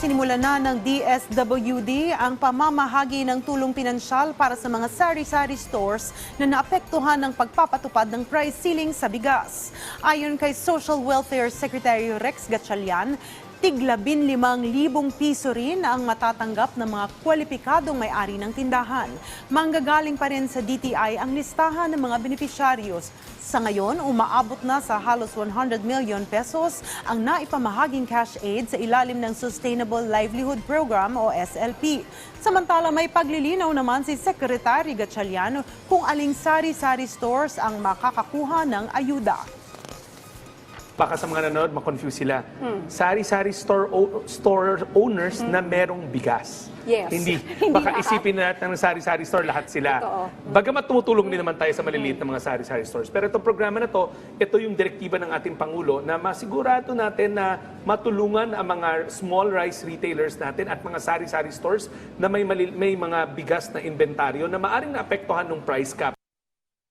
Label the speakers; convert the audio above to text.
Speaker 1: Sinimulan na ng DSWD ang pamamahagi ng tulong pinansyal para sa mga sari-sari stores na naapektuhan ng pagpapatupad ng price ceiling sa bigas. Ayon kay Social Welfare Secretary Rex Gatchalian, tiglabin limang libong piso rin ang matatanggap ng mga kwalipikadong may-ari ng tindahan. Manggagaling pa rin sa DTI ang listahan ng mga beneficiaryos. Sa ngayon, umaabot na sa halos 100 million pesos ang naipamahaging cash aid sa ilalim ng Sustainable Livelihood Program o SLP. Samantala, may paglilinaw naman si Secretary Gatchalian kung aling sari-sari stores ang makakakuha ng ayuda.
Speaker 2: Baka sa mga nanonood, makonfuse sila. Sari-sari store, store owners na merong bigas.
Speaker 3: Yes.
Speaker 2: Hindi.
Speaker 3: Hindi
Speaker 2: Baka
Speaker 3: lahat.
Speaker 2: isipin na natin ng sari-sari store, lahat sila.
Speaker 3: Totoo.
Speaker 2: Bagamat tumutulong din naman tayo sa maliliit na mga sari-sari stores. Pero itong programa na to, ito yung direktiba ng ating Pangulo na masigurado natin na matulungan ang mga small rice retailers natin at mga sari-sari stores na may, may mga bigas na inventaryo na maaring naapektuhan ng price cap.